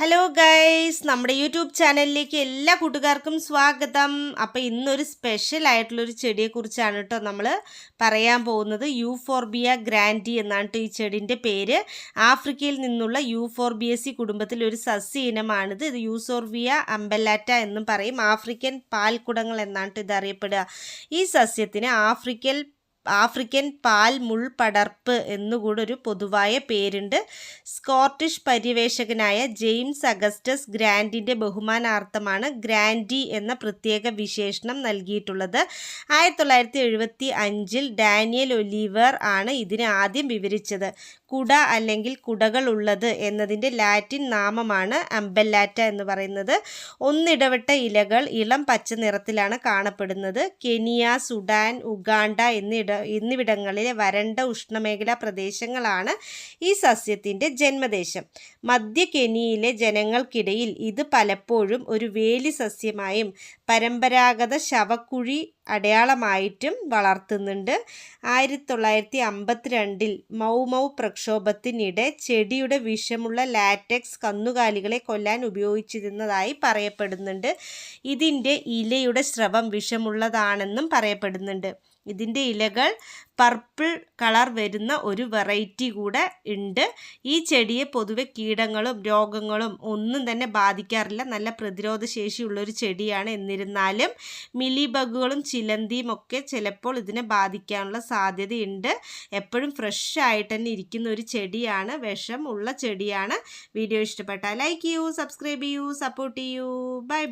Hello guys നമ്മുടെ YouTube ചാനലിലേക്ക് എല്ലാ കൂട്ടുകാർക്കും സ്വാഗതം. അപ്പോൾ ഇന്നൊരു സ്പെഷ്യൽ ആയിട്ടുള്ളൊരു ചെടിയെക്കുറിച്ചാണ് കേട്ടോ നമ്മൾ പറയാൻ പോകുന്നത്. യൂഫോർബിയ ഗ്രാൻഡി എന്നാണ് ഈ ചെടിന്റെ പേര്. ആഫ്രിക്കയിൽ നിന്നുള്ള യൂഫോർബിയസി കുടുംബത്തിലെ ഒരു സസ്യ ഇനമാണിത്. ഇത് യൂസോർബിയ അമ്പലാറ്റ എന്നും പറയും. ആഫ്രിക്കൻ പാൽക്കുടങ്ങൾ എന്നാണ് ഇത് അറിയപ്പെടുക. ഈ സസ്യത്തിന് ആഫ്രിക്കൻ ആഫ്രിക്കൻ പാൽ മുൾപടർപ്പ് എന്നുകൂടെ ഒരു പൊതുവായ പേരുണ്ട്. സ്കോട്ടിഷ് പര്യവേഷകനായ ജെയിംസ് അഗസ്റ്റസ് ഗ്രാൻഡിന്റെ ബഹുമാനാർത്ഥമാണ് ഗ്രാൻഡി എന്ന പ്രത്യേക വിശേഷണം നൽകിയിട്ടുള്ളത്. ആയിരത്തി തൊള്ളായിരത്തി എഴുപത്തി അഞ്ചിൽ ഡാനിയൽ ഒലീവർ ആണ് ഇതിനെ ആദ്യം വിവരിച്ചത്. കുട അല്ലെങ്കിൽ കുടകൾ ഉള്ളത് എന്നതിന്റെ ലാറ്റിൻ നാമമാണ് അമ്പല്ലാറ്റ എന്ന് പറയുന്നത്. ഒന്നിടവിട്ട ഇലകൾ ഇളം പച്ച നിറത്തിലാണ് കാണപ്പെടുന്നത്. കെനിയ സുഡാൻ ഉഗാണ്ട എന്നിട എന്നിവിടങ്ങളിലെ വരണ്ട ഉഷ്ണമേഖലാ പ്രദേശങ്ങളാണ് ഈ സസ്യത്തിന്റെ ജന്മദേശം. മധ്യ കെനിയിലെ ജനങ്ങൾക്കിടയിൽ ഇത് പലപ്പോഴും ഒരു വേലി സസ്യമായും പരമ്പരാഗത ശവക്കുഴി അടയാളമായിട്ടും വളർത്തുന്നുണ്ട്. ആയിരത്തി തൊള്ളായിരത്തി അമ്പത്തിരണ്ടിൽ മൗമൗ പ്രക്ഷോഭത്തിനിടെ ചെടിയുടെ വിഷമുള്ള ലാറ്റക്സ് കന്നുകാലികളെ കൊല്ലാൻ ഉപയോഗിച്ചിരുന്നതായി പറയപ്പെടുന്നുണ്ട്. ഇതിന്റെ ഇലയുടെ സ്രവം വിഷമുള്ളതാണെന്നും പറയപ്പെടുന്നുണ്ട്. ഇതിന്റെ ഇലകൾ പർപ്പിൾ കളർ വരുന്ന ഒരു വെറൈറ്റി കൂടെ ഉണ്ട്. ഈ ചെടിയെ പൊതുവെ കീടങ്ങളും രോഗങ്ങളും ഒന്നും തന്നെ ബാധിക്കാറില്ല. നല്ല പ്രതിരോധ ശേഷിയുള്ളൊരു ചെടിയാണ്. എന്നിരുന്നാലും മിലിബഗുകളും ചിലന്തിയും ഒക്കെ ചിലപ്പോൾ ഇതിനെ ബാധിക്കാനുള്ള സാധ്യതയുണ്ട്. എപ്പോഴും ഫ്രഷ് ആയിട്ട് തന്നെ ഇരിക്കുന്ന ഒരു ചെടിയാണ് വിഷം ഉള്ള ചെടിയാണ്. വീഡിയോ ഇഷ്ടപ്പെട്ടാൽ ലൈക്ക് ചെയ്യൂ സബ്സ്ക്രൈബ് ചെയ്യൂ സപ്പോർട്ട് ചെയ്യൂ. ബൈ